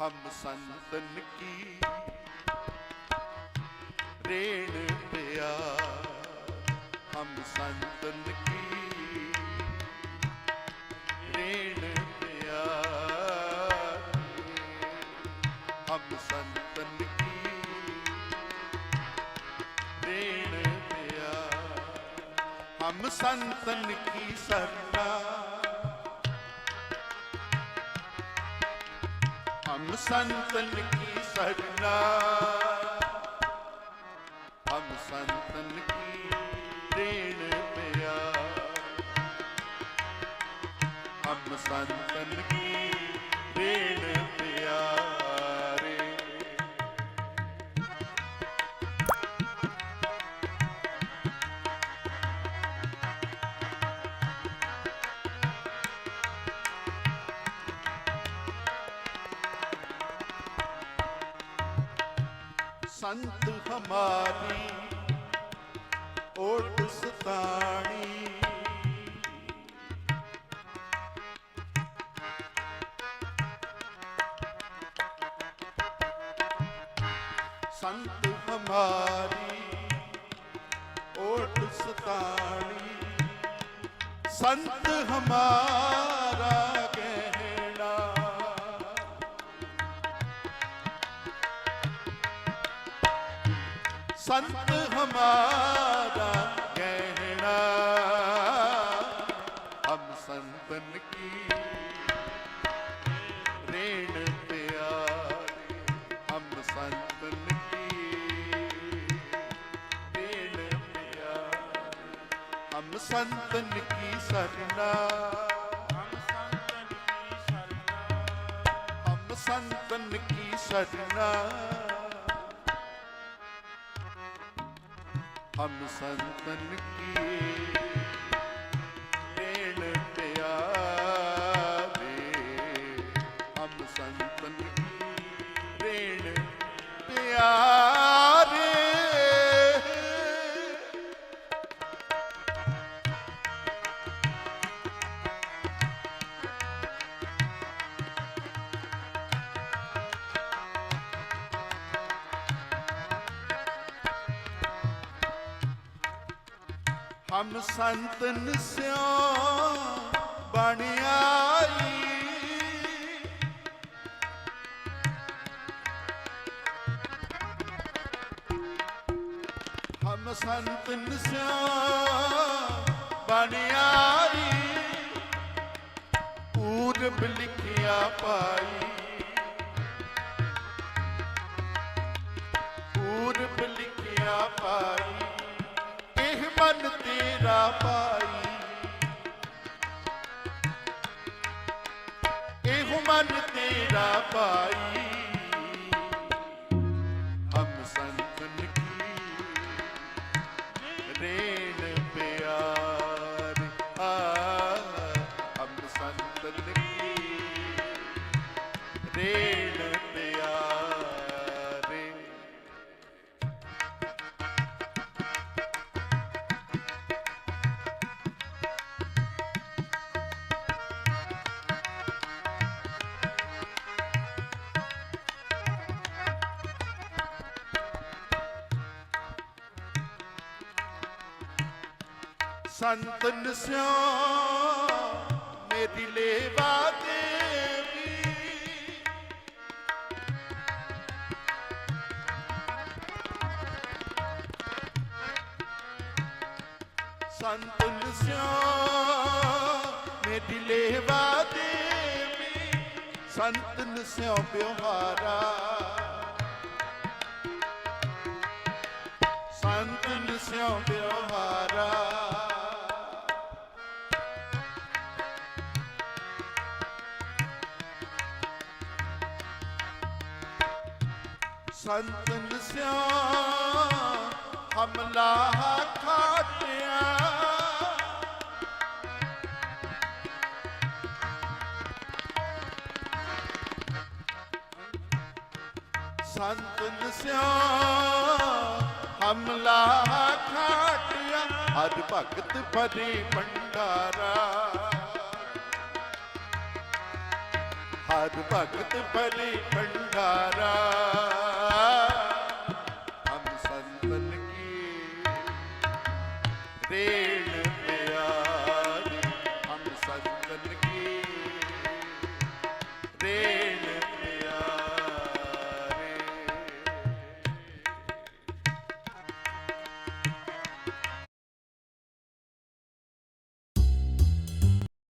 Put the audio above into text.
ਹਮ ਸੰਤਨ ਕੀ ਰੇਣ ਪਿਆਰ। ਹਮ ਸੰਤਨ ਕੀ ਰੇਣ ਪਿਆਰ। ਹਮ ਸੰਤਨ ਕੀ ਰੇਣ ਪਿਆਰ। ਹਮ ਸੰਤਨ ਕੀ ਸਰਨਾ ਹਮ ਸੰਤਨ ਕੀ ਸਰਨਾ ਹਮ ਸੰਤਨ ਕੀ ਰੇਣ ਪਿਆਰ ਹਮ ਸੰਤਨ ਕੀ ਸੰਤ ਹਮਾਰੀ ਓਟ ਸਤਾਣੀ। ਸੰਤ ਹਮਾਰੀ ਓਟ ਸਤਾਣੀ। ਸੰਤ ਹਮਾਰਾ ਸੰਤ ਹਮਾਰਾ ਕਹਿਣਾ ਹਮ ਸੰਤਨ ਕੀ ਰੇਣ ਪਿਆਰੇ ਹਮ ਸੰਤਨ ਕੀ ਰੇਣ ਪਿਆਰੇ ਹਮ ਸੰਤਨ ਕੀ ਸਰਨਾ ਹਮ ਸੰਤਨ ਕੀ ਸਰਨਾ। ਹਮ ਸੰਤਨ ਕੀ ਹਮ ਸੰਤਨ ਸਿਓ ਬਣ ਹਮ ਸੰਤਨ ਸਿਓ ਬਣ ਪੂਰਬ ਲਿਖਿਆ ਪਾਈ। ਪੂਰਬ ਲਿਖਿਆ ਪਾਈ। ਮਨ ਤੇਰਾ ਪਾਈ। ਇਹ ਮਨ ਤੇਰਾ ਪਾਈ। ਸੰਤਨ ਸਿਓ ਮੇਰੀ ਲੇਵਾ ਦੇਵੀ। ਸੰਤਨ ਸਿਓ ਮੇਰੀ ਲੇਵਾ ਦੇਵੀ। ਸੰਤਨ ਸਿਓ ਬਿਵਹਾਰਾ ਸੰਤਨ ਸਿਓ ਬਿਵਹਾਰਾ ਸੰਤਨ ਸਿਆ ਹਮਲਾ ਖਾਟਿਆ। ਸੰਤਨ ਸਿਆ ਹਮਲਾ ਖਾਟਿਆ। ਹਰ ਭਗਤ ਭਰੇ ਭੰਡਾਰਾ। ਹਰ ਭਗਤ ਭਲੀ ਭੰਡਾਰਾ। ਰੇਣ